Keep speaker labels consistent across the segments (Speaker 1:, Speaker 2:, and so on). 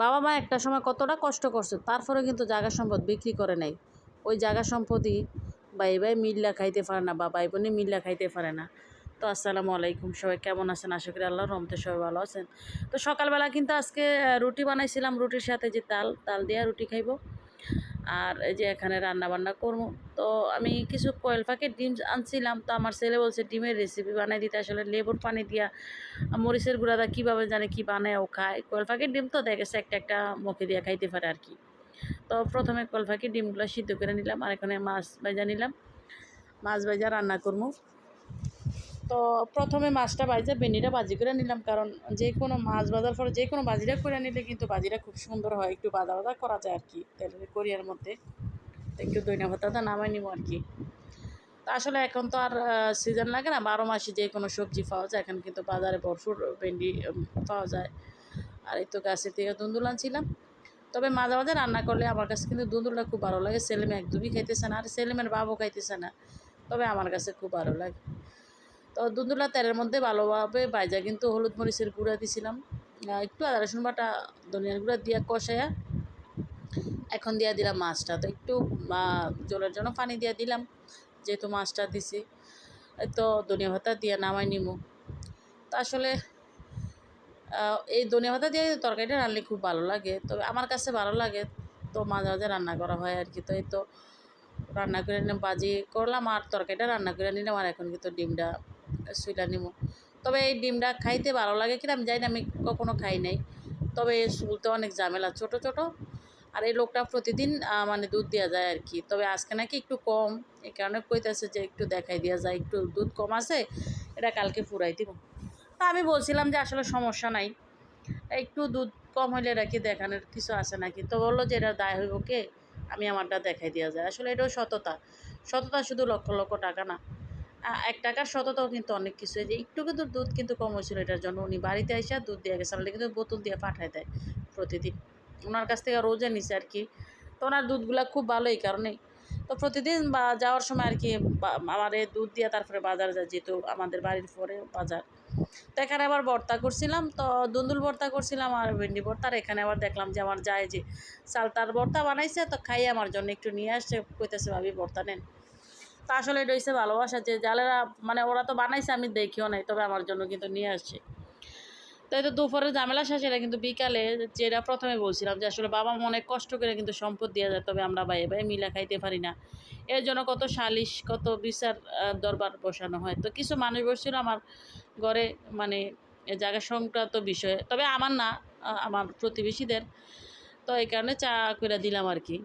Speaker 1: বাবা মা একটা সময় কতটা কষ্ট করছে, তারপরে কিন্তু জায়গা সম্পদ বিক্রি করে নাই। ওই জায়গা সম্পদই ভাই ভাই মিল্লা খাইতে পারে না, বা ভাই বোনে মিল্লা খাইতে পারে না। তো আসসালামু আলাইকুম, সবাই কেমন আছেন? আশা করি আল্লাহ রহমতে সবাই ভালো আছেন। তো সকালবেলা কিন্তু আজকে রুটি বানাইছিলাম, রুটির সাথে যে তাল তাল দেওয়া রুটি খাইবো। আর এই যে এখানে রান্না বান্না করব। তো আমি কিছু কয়েল প্যাকেট ডিম আনছিলাম, তো আমার ছেলে বলছে ডিমের রেসিপি বানাই দিতে। আসলে লেবুর পানি দিয়া মরিচের গুঁড়াটা কীভাবে জানে কি বানায় ও খায়। কয়েল প্যাকেট ডিম তো দেখেছে একটা একটা মুখে দিয়ে খাইতে পারে আর কি। তো প্রথমে কয়েল প্যাকেট ডিমগুলো সিদ্ধ করে নিলাম, আর এখানে মাছ ভাজা নিলাম। মাছ ভাজা রান্না করব। তো প্রথমে মাছটা ভাজা ভেন্ডিটা ভাজি করে নিলাম, কারণ যে কোনো মাছ বাজার পরে যে কোনো ভাজিটা করে নিলে কিন্তু ভাজিটা খুব সুন্দর হয়, একটু বাদা বাদা করা যায় আর কি, তেলের করিয়ার মধ্যে। একটু দইনা ভাতাটা নামাই নিব আর কি। তা আসলে এখন তো আর সিজন লাগে না, বারো মাসে যে কোনো সবজি পাওয়া যায়, এখন কিন্তু বাজারে ভরপুর ভেন্ডি পাওয়া যায়। আর এই তো গাছের থেকে দুন্দুল আনছিলাম। তবে মাঝে মাঝে রান্না করলে আমার কাছে কিন্তু দুন্দুলটা খুব ভালো লাগে, সেলিম একদমই খাইতেছে না, আর সেলিমের বাবু খাইতেছে না, তবে আমার কাছে খুব ভালো লাগে। তো দুন্দুলা তেলের মধ্যে ভালোভাবে বাইজা কিন্তু হলুদ মরিচের গুঁড়া দিছিলাম। একটু আদা রসুন বাটা, ধনিয়ার গুঁড়া দিয়া কষায়া এখন দিয়া দিলাম মাছটা। তো একটু জলের জন্য পানি দিয়া দিলাম, যেহেতু মাছটা দিছি। তো ধনিয়া ভাতা দিয়ে নামাই নিমু। তো আসলে এই ধনিয়া ভাতা দিয়ে তরকারিটা রান্নলে খুব ভালো লাগে। তবে আমার কাছে ভালো লাগে, তো মাঝে মাঝে রান্না করা হয় আর কি। তো এই তো রান্না করে নিলাম বাজি করলাম আর তরকারিটা রান্না করে নিলাম আর এখন কিন্তু ডিমটা সুইলা নিমু। তবে এই ডিমটা খাইতে ভালো লাগে কিনা আমি জানি না, আমি কখনো খাই নাই। তবে শুলতে অনেক ঝামেলা, ছোট ছোট। আর এই লোকটা প্রতিদিন মানে দুধ দেওয়া যায় আর কি তবে আজকে নাকি একটু কম এই কারণে কইতেছে যে একটু দেখাই দেওয়া যায়, একটু দুধ কম আছে, এটা কালকে ফুরাই দিব। তা আমি বলছিলাম যে আসলে সমস্যা নাই। একটু দুধ কম হইলে এটা কি দেখানোর কিছু আছে নাকি? তো বলল যে এটা দায় হইব কে, আমি আমারটা দেখাই দেওয়া যায়। আসলে এটাও সততা। সততা শুধু লক্ষ লক্ষ টাকা না। এক টাকার সততাও কিন্তু অনেক কিছু। যে একটু কিন্তু দুধ কিন্তু কম হয়েছিল এটার জন্য। উনি বাড়িতে এসে দুধ দিয়ে গেছে কিন্তু বোতল দিয়ে পাঠায় দেয় প্রতিদিন। ওনার কাছ থেকে রোজে নিছে আর কি। তো ওনার দুধগুলা খুব ভালো এই কারণেই। তো প্রতিদিন বা যাওয়ার সময় আর কি আমার দুধ দিয়ে তারপরে বাজার যায়, যেহেতু আমাদের বাড়ির পরে বাজার। তো এখানে আবার ভর্তা করছিলাম, তো দুন্দুল ভর্তা করছিলাম আর ভেন্ডি ভর্তা। এখানে আবার দেখলাম যে আমার যায় যে চালতার ভর্তা বানাইছে, তো খাই আমার জন্য একটু নিয়ে আসছে, কইতেছে, ভাবি, ভর্তা নেন। তা আসলে এটা হচ্ছে ভালোবাসা যে জালেরা মানে ওরা তো বানাইছে, আমি দেখিও নাই, তবে আমার জন্য কিন্তু নিয়ে আসছে। তো এই তো দুপুরের ঝামেলা শেষ এটা কিন্তু বিকালে যেটা প্রথমে বলছিলাম যে আসলে বাবা অনেক কষ্ট করে কিন্তু সম্পদ দেওয়া যায়, তবে আমরা ভাই ভাই মিলা খাইতে পারি না। এর জন্য কত সালিশ, কত বিচার দরবার বসানো হয়। তো কিছু মানুষ বসছিল আমার ঘরে মানে জায়গা সংক্রান্ত বিষয়ে, তবে আমার না আমার প্রতিবেশীদের। তো এই কারণে চা করে দিলাম আর কি।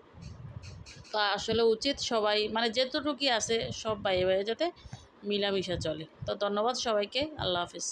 Speaker 1: তো আসলে উচিত সবাই মানে যেতটুকুই আছে সব বাইরে বাইরে যাতে মিলামিশা চলে। তো ধন্যবাদ সবাইকে, আল্লাহ হাফিজ।